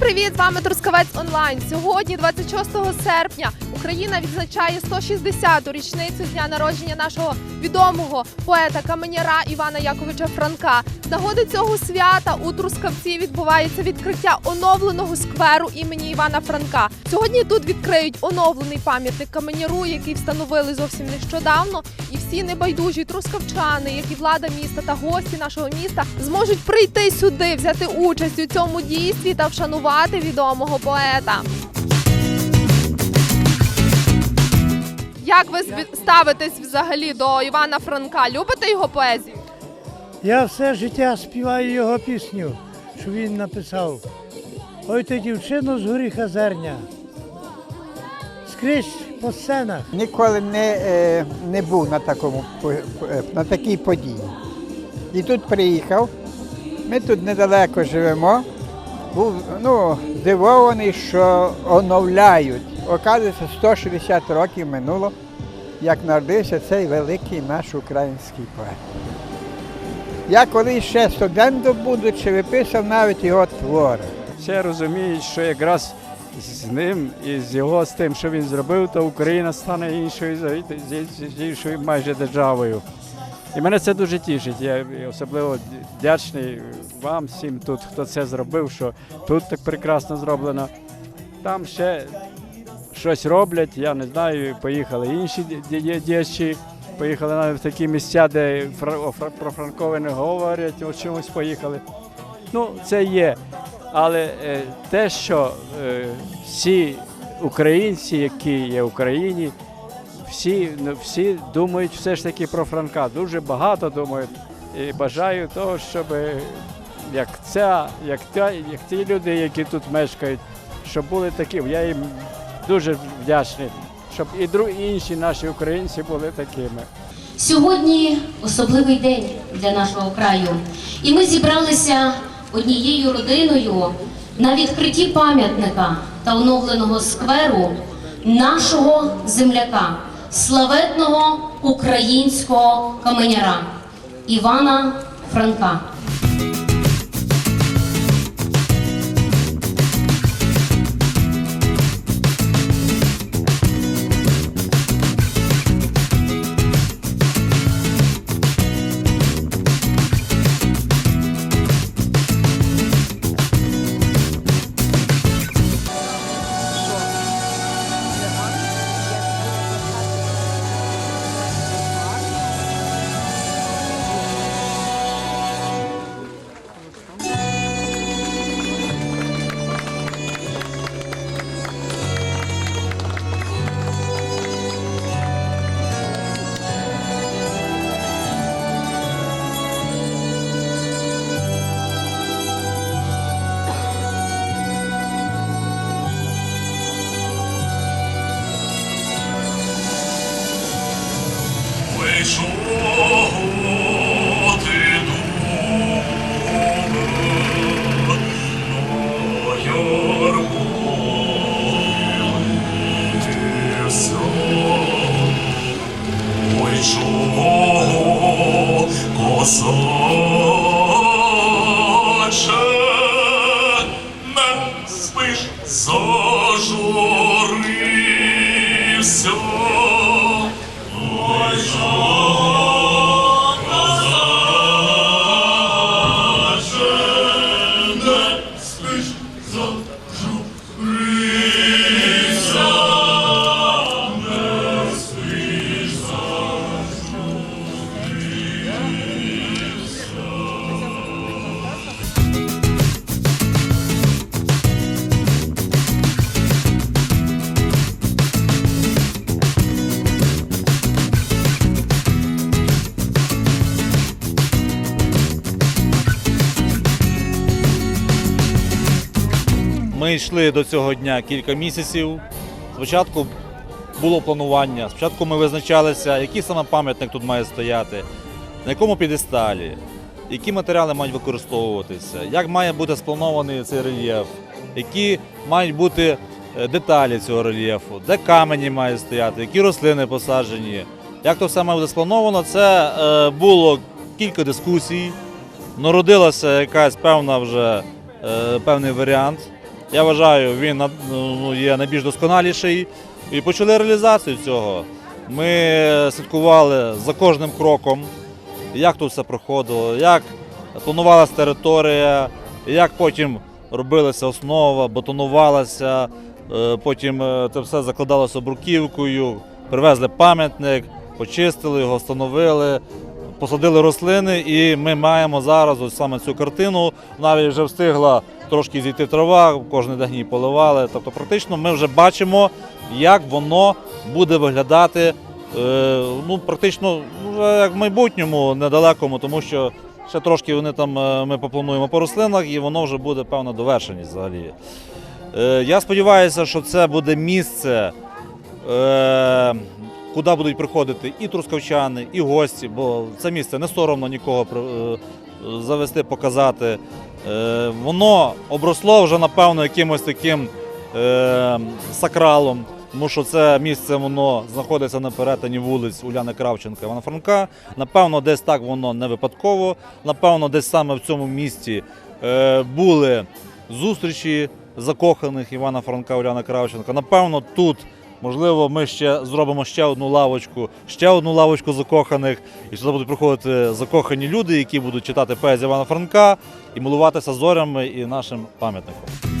привіт! З вами Трускавець Онлайн. Сьогодні, 26 серпня, Україна відзначає 160-ту річницю з дня народження нашого відомого поета каменяра Івана Яковича Франка. З нагоди цього свята у Трускавці відбувається відкриття оновленого скверу імені Івана Франка. Сьогодні тут відкриють оновлений пам'ятник каменяру, який встановили зовсім нещодавно. І всі небайдужі трускавчани, як і влада міста та гості нашого міста, зможуть прийти сюди, взяти участь у цьому дійстві та вшанувати відомого поета. Як ви ставитесь взагалі до Івана Франка? Любите його поезію? Я все життя співаю його пісню, що він написав. Ой ти дівчино з горіха зерня. Скрізь по сценах. Ніколи не, е, не був на, такому, е, на такій події. І тут приїхав. Ми тут недалеко живемо. Був ну, здивований, що оновляють. Оказується, 160 років минуло, як народився цей великий наш український поет. Я коли ще студентом будучи, виписав навіть його твори. Все розуміють, що якраз з ним і з його з тим, що він зробив, то Україна стане іншою іншою майже державою. І мене це дуже тішить. Я особливо вдячний вам всім тут, хто це зробив, що тут так прекрасно зроблено. Там ще щось роблять, я не знаю, поїхали інші ді- ді- діячі, поїхали навіть в такі місця, де про Франкове не говорять, о чомусь поїхали. Ну, це є. Але е, те, що е, всі українці, які є в Україні, всі, ну, всі думають все ж таки про Франка. Дуже багато думають. І бажаю того, щоб як ця, як та, як ті люди, які тут мешкають, щоб були такі. Я їм дуже вдячний, щоб і дру, і інші наші українці були такими. Сьогодні особливий день для нашого краю, і ми зібралися однією родиною на відкритті пам'ятника та оновленого скверу нашого земляка, славетного українського каменяра Івана Франка. Косаче Ми йшли до цього дня кілька місяців. Спочатку було планування, спочатку ми визначалися, який саме пам'ятник тут має стояти, на якому підесталі, які матеріали мають використовуватися, як має бути спланований цей рельєф, які мають бути е, деталі цього рельєфу, де камені мають стояти, які рослини посаджені. Як то все має бути сплановано, це е, було кілька дискусій, народилася якась певна вже е, певний варіант. Я вважаю, він ну, є найбільш досконаліший. І почали реалізацію цього. Ми слідкували за кожним кроком, як тут все проходило, як планувалася територія, як потім робилася основа, бетонувалася, е, потім е, це все закладалося бруківкою, привезли пам'ятник, почистили його, встановили, посадили рослини, і ми маємо зараз ось саме цю картину. Навіть вже встигла трошки зійти трава, кожен день поливали. Тобто, практично ми вже бачимо, як воно буде виглядати. е, Ну, практично вже як в майбутньому, недалекому, тому що ще трошки вони там е, ми поплануємо по рослинах, і воно вже буде певна довершеність взагалі. Е, Я сподіваюся, що це буде місце, куди будуть приходити і трускавчани, і гості, бо це місце не соромно нікого завести, показати. Е, Воно обросло вже, напевно, якимось таким е, сакралом, тому що це місце воно знаходиться на перетині вулиць Уляни Кравченка Івана Франка. Напевно, десь так воно не випадково. Напевно, десь саме в цьому місті е, були зустрічі закоханих Івана Франка, Уляна Кравченка. Напевно, тут. Можливо, ми ще зробимо ще одну лавочку, ще одну лавочку закоханих, і сюди будуть приходити закохані люди, які будуть читати поезію Івана Франка і милуватися зорями і нашим пам'ятником.